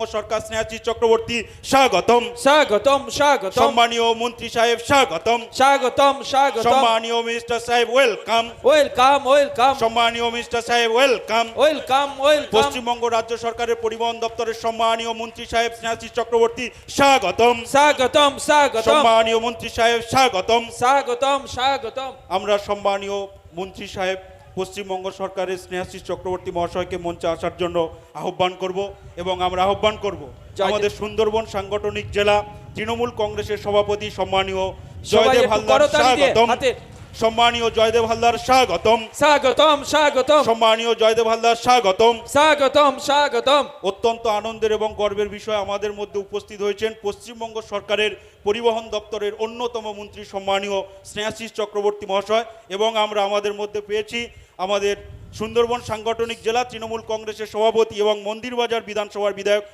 পশ্চিমবঙ্গ সরকার স্নেহাশিস চক্রবর্তী স্বাগতম। স্বাগতম স্বাগতম। সম্মানীয় মন্ত্রী সাহেব স্বাগতম। স্বাগতম স্বাগতম। সম্মানীয় মিনিস্টার সাহেব ওয়েলকাম। Welcome welcome. সম্মানীয় মিনিস্টার সাহেব ওয়েলকাম। Welcome welcome. পশ্চিমবঙ্গ রাজ্য সরকারের পরিবহন দপ্তরের সম্মানীয় মন্ত্রী সাহেব স্নেহাশিস চক্রবর্তী স্বাগতম। স্বাগতম স্বাগত সম্মানীয় মন্ত্রী সাহেব স্বাগতম। স্বাগতম স্বাগতম। আমরা সম্মানীয় মন্ত্রী সাহেব পশ্চিমবঙ্গ সরকারের স্নেহাশিস চক্রবর্তী মহাশয়কে মঞ্চে আসার জন্য আহ্বান করব এবং আমরা আহ্বান করব আমাদের সুন্দরবন সাংগঠনিক জেলা তৃণমূল কংগ্রেসের সভাপতি সম্মানীয় জয়দেব হালদার হালদার সম্মানীয় জয়দেব হালদার স্বাগতম। স্বাগতম স্বাগতম। সম্মানীয় জয়দেব হালদার স্বাগতম। স্বাগতম স্বাগতম। অত্যন্ত আনন্দের এবং গর্বের বিষয় আমাদের মধ্যে উপস্থিত হয়েছেন পশ্চিমবঙ্গ সরকারের পরিবহন দপ্তরের অন্যতম মন্ত্রী সম্মানীয় স্নেহাশিস চক্রবর্তী মহাশয় এবং আমরা আমাদের মধ্যে পেয়েছি আমাদের সুন্দরবন সাংগঠনিক জেলা তৃণমূল কংগ্রেসের সভাপতি এবং মন্দিরবাজার বিধানসভার বিধায়ক